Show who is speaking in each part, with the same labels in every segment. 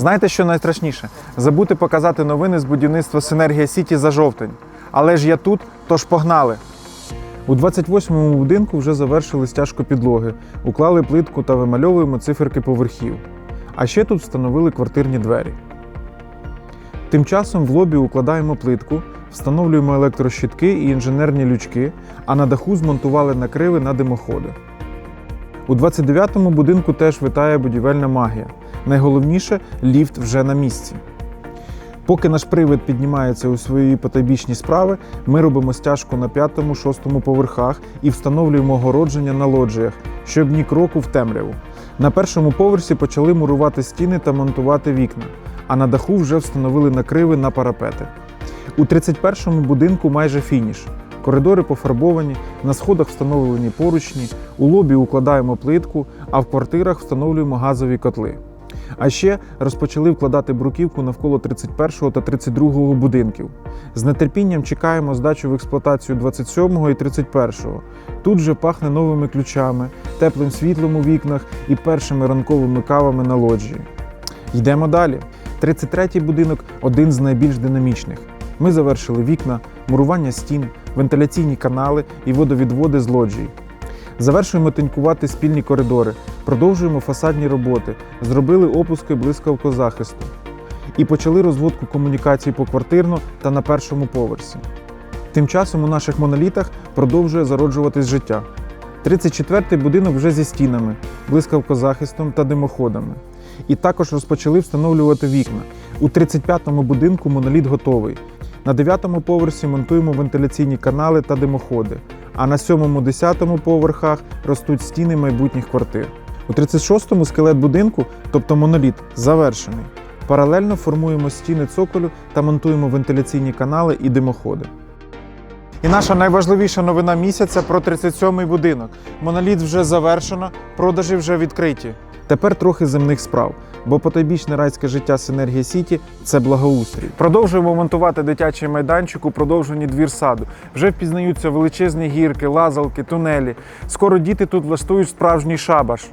Speaker 1: Знаєте, що найстрашніше? Забути показати новини з будівництва Синергія Сіті за жовтень. Але ж я тут, тож погнали. У 28-му будинку вже завершили стяжку підлоги, уклали плитку та вимальовуємо циферки поверхів. А ще тут встановили квартирні двері. Тим часом в лобі укладаємо плитку, встановлюємо електрощитки і інженерні лючки, а на даху змонтували накриви на димоходи. У 29-му будинку теж витає будівельна магія. Найголовніше ліфт вже на місці. Поки наш привид піднімається у свої потайбічні справи, ми робимо стяжку на п'ятому, шостому поверхах і встановлюємо огородження на лоджіях, щоб ні кроку в темряву. На першому поверсі почали мурувати стіни та монтувати вікна, а на даху вже встановили накриви на парапети. У 31-му будинку майже фініш. Коридори пофарбовані, на сходах встановлені поручні, у лобі укладаємо плитку, а в квартирах встановлюємо газові котли. А ще розпочали вкладати бруківку навколо 31 та 32 будинків. З нетерпінням чекаємо здачу в експлуатацію 27 і 31. Тут же пахне новими ключами, теплим світлом у вікнах і першими ранковими кавами на лоджії. Йдемо далі. 33-й будинок один з найбільш динамічних. Ми завершили вікна, мурування стін, вентиляційні канали і водовідводи з лоджій. Завершуємо тинькувати спільні коридори, продовжуємо фасадні роботи, зробили опуски блискавкозахисту і почали розводку комунікацій поквартирно та на першому поверсі. Тим часом у наших монолітах продовжує зароджуватись життя. 34-й будинок вже зі стінами, блискавкозахистом та димоходами. І також розпочали встановлювати вікна. У 35-му будинку моноліт готовий. На 9-му поверсі монтуємо вентиляційні канали та димоходи, а на 7-10 поверхах ростуть стіни майбутніх квартир. У 36-му скелет будинку, тобто моноліт, завершений. Паралельно формуємо стіни цоколю та монтуємо вентиляційні канали і димоходи. І наша найважливіша новина місяця про 37-й будинок. Моноліт вже завершено, продажі вже відкриті. Тепер трохи земних справ, бо потайбічне райське життя Синергія Сіті це благоустрій. Продовжуємо монтувати дитячий майданчик у продовженні двір саду. Вже впізнаються величезні гірки, лазалки, тунелі. Скоро діти тут влаштують справжній шабаш.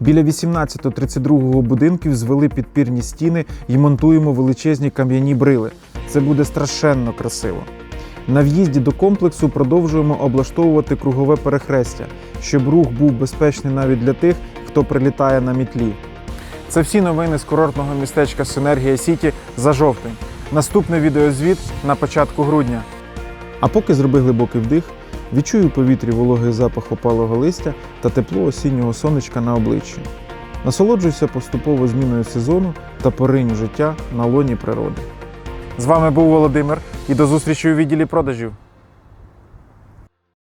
Speaker 1: Біля 18-32 будинків звели підпірні стіни і монтуємо величезні кам'яні брили. Це буде страшенно красиво. На в'їзді до комплексу продовжуємо облаштовувати кругове перехрестя, щоб рух був безпечний навіть для тих, хто прилітає на мітлі. Це всі новини з курортного містечка Синергія Сіті за жовтень. Наступний відеозвіт на початку грудня. А поки зроби глибокий вдих, відчуй у повітрі вологий запах опалого листя та тепло осіннього сонечка на обличчі. Насолоджуйся поступово зміною сезону та поринь життя на лоні природи. З вами був Володимир і до зустрічі у відділі продажів.